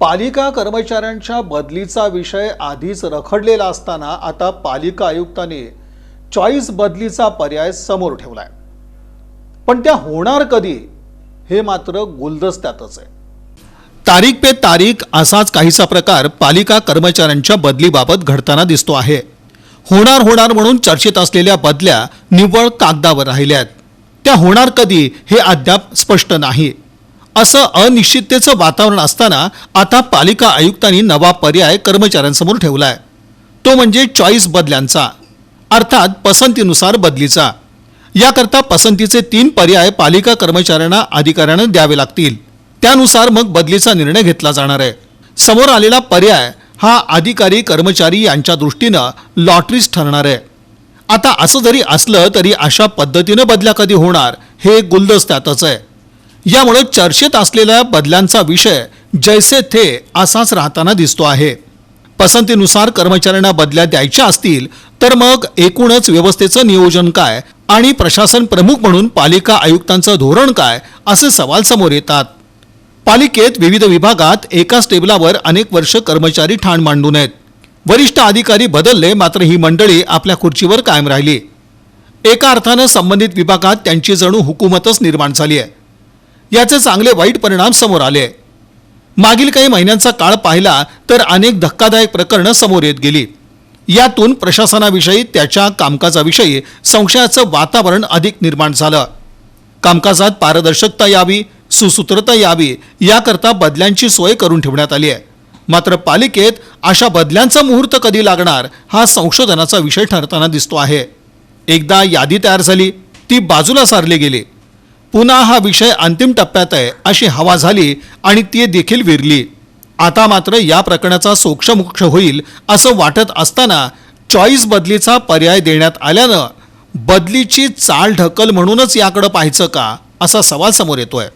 पालिका कर्मचाऱ्यांच्या बदलीचा विषय आधीच रखडलेला असताना आता पालिका आयुक्तांनी चॉईस बदलीचा पर्याय समोर ठेवलाय. पण त्या होणार कधी हे मात्र गुलदस्त्यातच आहे. तारीख पे तारीख असाच काहीसा प्रकार पालिका कर्मचाऱ्यांच्या बदलीबाबत घडताना दिसतो आहे. होणार होणार म्हणून चर्चेत असलेल्या बदल्या निव्वळ कागदावर राहिल्या आहेत त्या होणार कधी हे अद्याप स्पष्ट नाही. असं अनिश्चिततेचं वातावरण असताना आता पालिका आयुक्तांनी नवा पर्याय कर्मचाऱ्यांसमोर ठेवला आहे तो म्हणजे चॉईस बदल्यांचा अर्थात पसंतीनुसार बदलीचा. याकरता पसंतीचे तीन पर्याय पालिका कर्मचाऱ्यांना अधिकाऱ्यांना द्यावे लागतील. त्यानुसार मग बदलीचा निर्णय घेतला जाणार आहे. समोर आलेला पर्याय हा अधिकारी कर्मचारी यांच्या दृष्टीनं लॉटरीच ठरणार आहे. आता असं जरी असलं तरी अशा पद्धतीनं बदल्या कधी होणार हे गुलदस्त्यातच आहे. यामुळे चर्चेत असलेल्या बदल्यांचा विषय जैसे थे असाच राहताना दिसतो आहे. पसंतीनुसार कर्मचाऱ्यांना बदल्या द्यायच्या असतील तर मग एकूणच व्यवस्थेचं नियोजन काय आणि प्रशासन प्रमुख म्हणून पालिका आयुक्तांचं धोरण काय असे सवाल समोर येतात. पालिकेत विविध विभागात एकाच टेबलावर अनेक वर्ष कर्मचारी ठाण मांडून आहेत. वरिष्ठ अधिकारी बदलले मात्र ही मंडळी आपल्या खुर्चीवर कायम राहिली. एका अर्थानं संबंधित विभागात त्यांची जणू हुकूमतच निर्माण झाली आहे. याचे चांगले वाईट परिणाम समोर आले. मागील काही महिन्यांचा काळ पाहिला तर अनेक धक्कादायक प्रकरणं समोर येत गेली. यातून प्रशासनाविषयी त्याच्या कामकाजाविषयी संशयाचं वातावरण अधिक निर्माण झालं. कामकाजात पारदर्शकता यावी सुसूत्रता यावी याकरता बदल्यांची सोय करून ठेवण्यात आली आहे. मात्र पालिकेत अशा बदल्यांचा मुहूर्त कधी लागणार हा संशोधनाचा विषय ठरताना दिसतो आहे. एकदा यादी तयार झाली ती बाजूला सारली गेली. पुन्हा हा विषय अंतिम टप्प्यात आहे अशी हवा झाली आणि ती देखील विरली. आता मात्र या प्रकरणाचा सोक्षमोक्ष होईल असं वाटत असताना चॉईस बदलीचा पर्याय देण्यात आल्यानं बदलीची चाल ढकल म्हणूनच याकडं पाहायचं का असा सवाल समोर येतोय.